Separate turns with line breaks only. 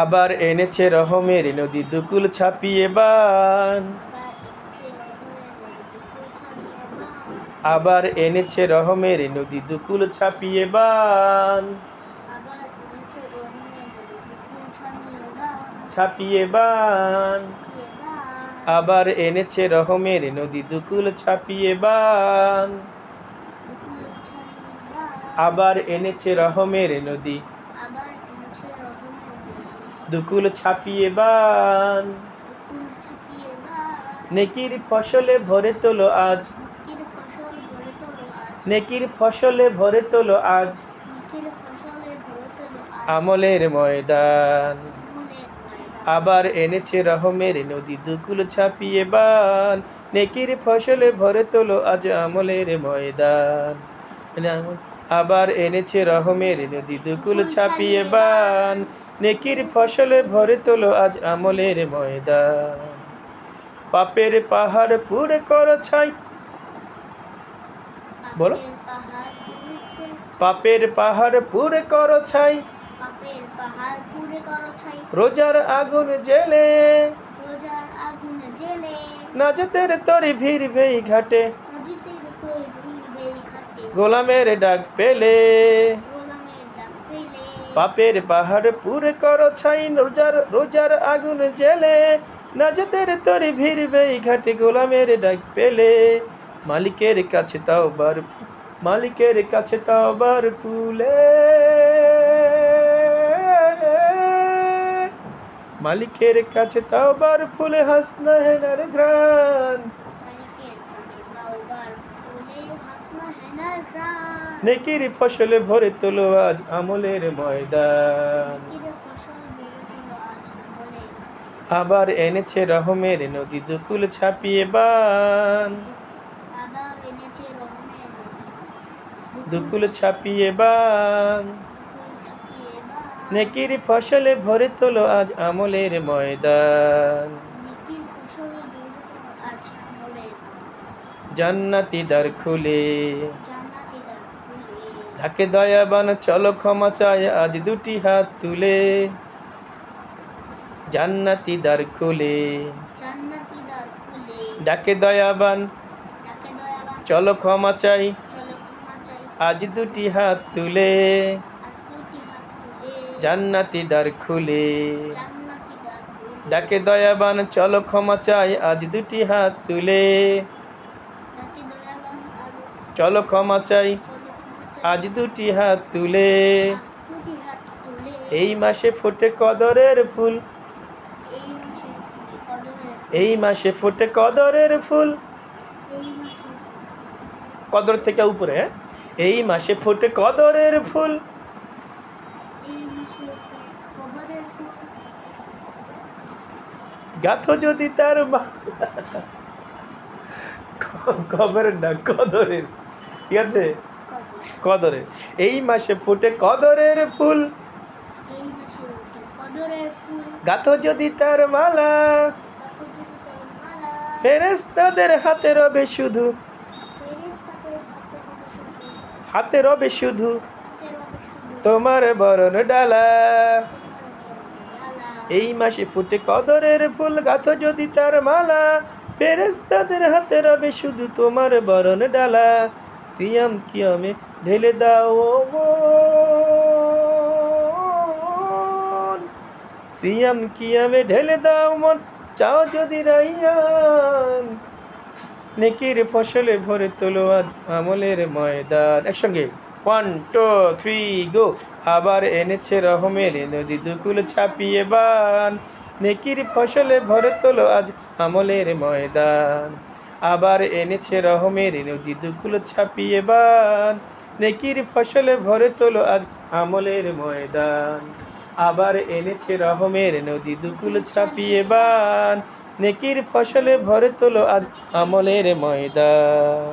আবার এনেছে রহমের নদী দুকুল ছাপিয়ে বান। আবার এনেছে রহমের নদী দুকুল ছাপিয়ে বান। ছাপিয়ে বান। আবার এনেছে রহমের নদী দুকুল ছাপিয়ে বান। আবার এনেছে রহমের নদী দুকুল ছাপিয়ে বান। নেকির ফসলে ভরে তোলো আজ। নেকির ফসলে ভরে তোলো আজ। আমলের ময়দান। আবার এনেছে রহমের নদী দুকুল ছাপিয়ে বান। নেকির ফসলে ভরে তোলো আজ আমলের ময়দান। আবার এনেছে রহমের নদী দুকুল ছাপিয়ে বান। নেকির ফসলে ভরে তোলো আজ আমলের ময়দান। পাপের পাহাড় পুরে কর ছাই। বলো। পাপের পাহাড় পুরে কর ছাই। রোজার আগুন জেলে। নাজতের তরি ভিড় ভেই ঘাটে। গোলামের ডাক পেলে। পাপের পাহাড় পুরে কর ছাই, রোজার রোজার আগুন জেলে নাজতের তরি ভিড় ভেই ঘাটে গোলামের ডাক পেলে। মালিকের কাছে তাও বার মালিকের কাছে তাও বার ফুলে। মালিকের কাছে তাও বার ফুলে হাসনা হেনার ঘ্রাণ
মালিকের কাছে তাওবার ফুলে হাসনা হেনার গ্রাম
নেকির ফসলে ভরে তোলো আজ আমলের ময়দান। আবার এনেছে রহমের নদী দুকুল ছাপিয়ে বান। দুকুল ছাপিয়ে বান। নেকির ফসলে ভরে তোলো আজ আমলের ময়দান
নিকির ফসল বেড়ে দিল আজ বলে
জান্নাতি দ্বার খুলে। ধাকে দয়াবান চলো ক্ষমা চায় আজ দুটি হাত তুলে। জান্নাতি দ্বার খুলে। ডাকে দয়াবান চলো ক্ষমা চাই আজ দুটি হাত তুলে। জান্নাতি দ্বার খুলে। ডাকে দয়াবান চলো ক্ষমা চাই আজ দুটি হাত তুলে। চলো ক্ষমা চাই। আজ দুটি হাত তুলে। এই মাসে ফোটে কদরের ফুল।
এই মাসে
ফোটে কদরের ফুল। কদর থেকে উপরে হ্যাঁ? এই মাসে ফোটে কদরের ফুল। গাথো যদি তার কবরের না, কদরের। ঠিক আছে?
কদর।
এই মাসে ফুটে কদরের ফুল। গাথো যদি তার মালা। ফেরেস্তাদের হাতে রবে শুধু।
হাতে
রবে শুধু। তোমার বরণ ডালা। এই মাসে ফুটে কদরের ফুল, গাথো যদি তার মালা। ফেরেস্তাদের হাতে রবে শুধু তোমার বরণ ডালা। সিয়াম কিয়ামে ঢেলে দাও মন? সিয়াম কিয়ামে ঢেলে দাও, মন? চাও যদি রাইয়ান। নেকির ফসলে ভরে তোলো আজ আমলের ময়দান। একসঙ্গে। ওয়ান টু থ্রি গো আবার এনেছে রহমের নদী দুকুল ছাপিয়ে বান। নেকির ফসলে ভরে তোলো আজ আমলের ময়দান। আবার এনেছে রহমের নদী দুকুল ছাপিয়ে বান। নেকির ফসলে ভরে তোলো আজ আমলের ময়দান। আবার এনেছে রহমের নদী দুকুল ছাপিয়ে বান। নেকির ফসলে ভরে তোলো আজ আমলের ময়দান।